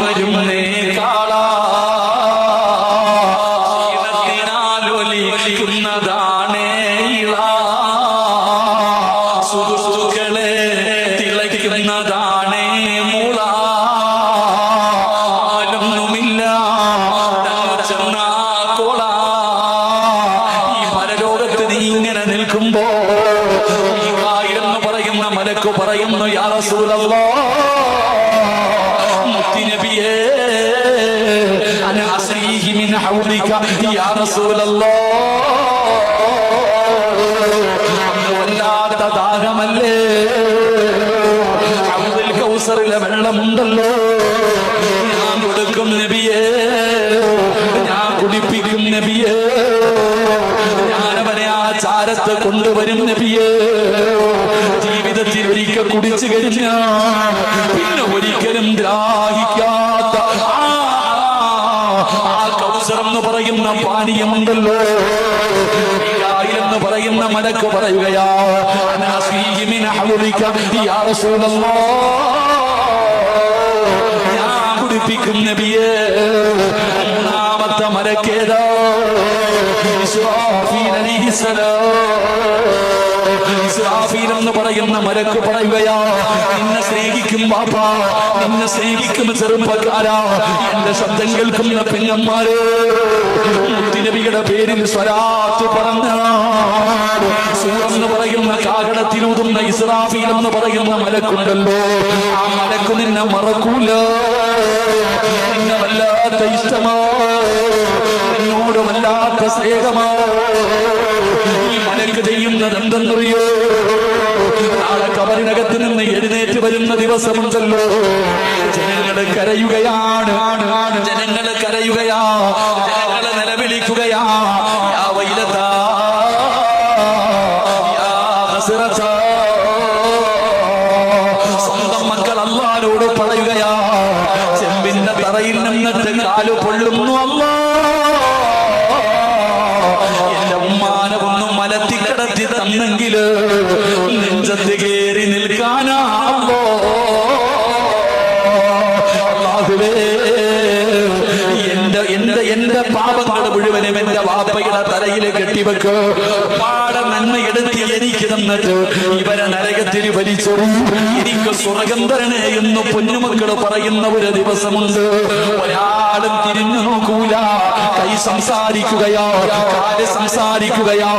വരുന്നേ കാളാ. ഇളാ. സുഹൃത്തുക്കളെ തിളയ്ക്കുന്നതാണേ മുള ആലൊന്നുമില്ല ചെന്നാ കൊള ഈ പരലോകത്ത് നീ ഇങ്ങനെ നിൽക്കുമ്പോ എന്ന് പറയുന്ന മലക്ക് പറയുന്നു യാ റസൂലല്ലാ യാ റസൂലല്ലാ വല്ലാത്ത ദാഹമല്ലേ കൗസറിലെ വെള്ളമുണ്ടല്ലോ. ഞാൻ കൊടുക്കും നബിയേ. ഞാൻ കുടിപ്പിക്കും നബിയേ. ഞാനവനെ ആ ചാരത്ത് കൊണ്ടുവരും നബിയേ. ജീവിതത്തിൽ ഒരിക്കൽ കുടിച്ചു കഴിഞ്ഞ പിന്നെ ഒരിക്കലും ദ്രാഹിക്കാത്ത പാനീയമുണ്ടല്ലോ എന്ന് പറയുന്ന മലക്ക് പറയുകയാ കുടിപ്പിക്കും നബിയേ മൂന്നാമത്തെ മലക്കേതാ? അലൈഹിസ്സലാം. ഇസ്രാഫീൽ എന്ന് പറയുന്ന മലക്ക് പറയുകയാ നിന്നെ സ്നേഹിക്കും പാപ്പ നിന്നെ സ്നേഹിക്കും ചെറുപ്പക്കാരാ എന്റെ ശബ്ദം കേൾക്കുന്ന പെങ്ങന്മാരെ. മുത്തിനബിയുടെ പേരിൽ സ്വരാത്ത് പറഞ്ഞ സൂറെന്ന് പറയുന്ന കാകടത്തിലൂതുന്ന ഇസ്രാഫീൽ എന്ന് പറയുന്ന മലക്കുണ്ടല്ലോ ആ മലക്ക് നിന്നെ മറക്കൂല. നിന്നെ വല്ലാത്ത ഇഷ്ടമാ എന്നോട് വല്ലാത്ത സ്നേഹമാ ഈ മലക്ക് ചെയ്യുന്നത് എന്തെന്നറിയോ നാളെ കബറിനകത്ത് നിന്ന് എഴുന്നേറ്റ് വരുന്ന ദിവസമുണ്ടല്ലോ. ജനങ്ങൾ കരയുകയാണ്. ജനങ്ങൾ കരയുകയാ. അള്ളാരോട് പറയുകയാ. ചെമ്പിന്റെ തറയിൽ നിന്നിട്ട് കാലു പൊള്ളുന്നു അല്ലാ. എന്റെ എന്റെ പാപങ്ങൾ മുഴുവനും എന്റെ വാപ്പയുടെ തലയിൽ കെട്ടിവെക്ക് പാടെ നന്മ എനിക്ക് തന്നിട്ട് ഇവരെ നരകത്തിൽ വലിച്ചെറിയും എനിക്ക് സ്വർഗം തരണേ എന്ന് പൊന്നുമക്കൾ പറയുന്ന ഒരു ദിവസമുണ്ട്. ഒരാളും തിരിഞ്ഞു നോക്കൂല. കൈ സംസാരിക്കുകയോ കാൽ സംസാരിക്കുകയോ.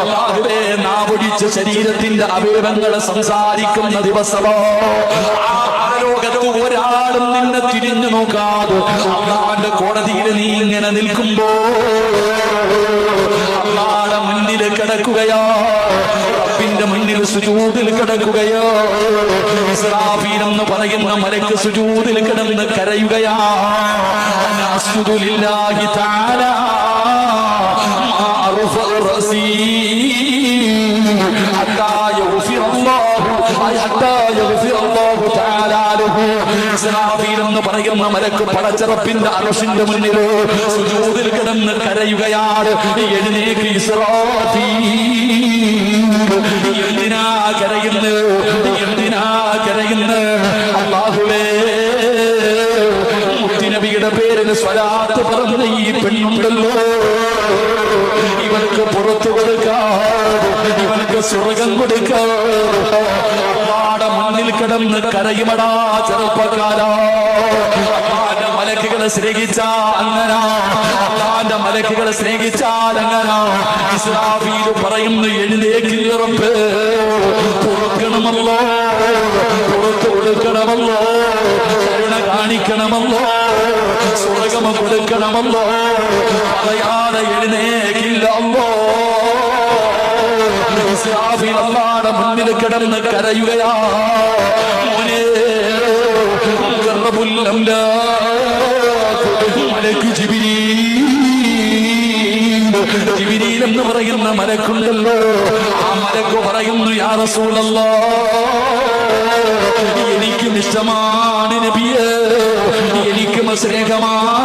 അല്ലാഹുവേ നാവൊടിച്ച് ശരീരത്തിന്റെ അവയവങ്ങളെ സംസാരിക്കുന്ന ദിവസമോ. ലോകത്ത് ഒരാളും നിന്നെ തിരിഞ്ഞു നോക്കാതെ അള്ളാന്റെ കോടതിയിൽ നീ ഇങ്ങനെ നിൽക്കുമ്പോ കിടക്കുകയോ? റബ്ബിന്റെ മുന്നിൽ സുജൂതിൽ കിടക്കുകയോ? എന്ന് പറയുന്ന മലക്ക് സുജൂതിൽ കിടന്ന് കരയുകയാ. മാ അർഫഉ റസീ. എന്ന് പറയുന്ന മലക്ക് പടച്ചറപ്പിന്റെ അറഷിന്റെ മുന്നിൽ സുജൂദിൽ കിടന്ന് കരയുകയാണ്. എഴുന്നേക്ക് ഇസ്രാഫീൽ. എന്തിനാ കരയുന്നു എന്തിനാ കരയുന്നു അള്ളാഹുവേ മുത്തിനബിയുടെ പേരിൽ സ്വലാത്ത് പറഞ്ഞ ഈ പെണ്ണുണ്ടല്ലോ. ഇവർക്ക് പുറത്തു കൊടുക്കാതെ ഇവർക്ക് സ്വർഗം മുന്നിൽ കിടന്ന് കരയുമടാ ചെറുപ്പക്കാരാ. മലക്കുകളെ സ്നേഹിച്ച അങ്ങനാ. അമ്മാന്റെ മലക്കുകളെ സ്നേഹിച്ചാൽ അങ്ങനാ. ഇസ്രാഫീൽ പറയുന്നു എഴുന്നേക്കിറപ്പ് കൊടുക്കണമല്ലോ. പുറത്തു കൊടുക്കണമല്ലോ. കരുണ കാണിക്കണമല്ലോ. സ്വർഗം കൊടുക്കണമല്ലോ. പറയാതെ എഴുന്നേക്കില്ലല്ലോ ഇസ്രാഫീൽ അള്ളാടെ മുന്നിൽ കിടന്ന് കരയുകയാ. മോനെ അക്രബുൽ അംലാക്ക് മലക്ക് ജിബ്രീൽ ജിബിരിയിൽ എന്ന് പറയുന്ന മലക്കുണ്ടല്ലോ. ആ മലക്ക് പറയുന്നു യാ എനിക്ക് നബിയെ. എനിക്ക് സ്നേഹമാണ്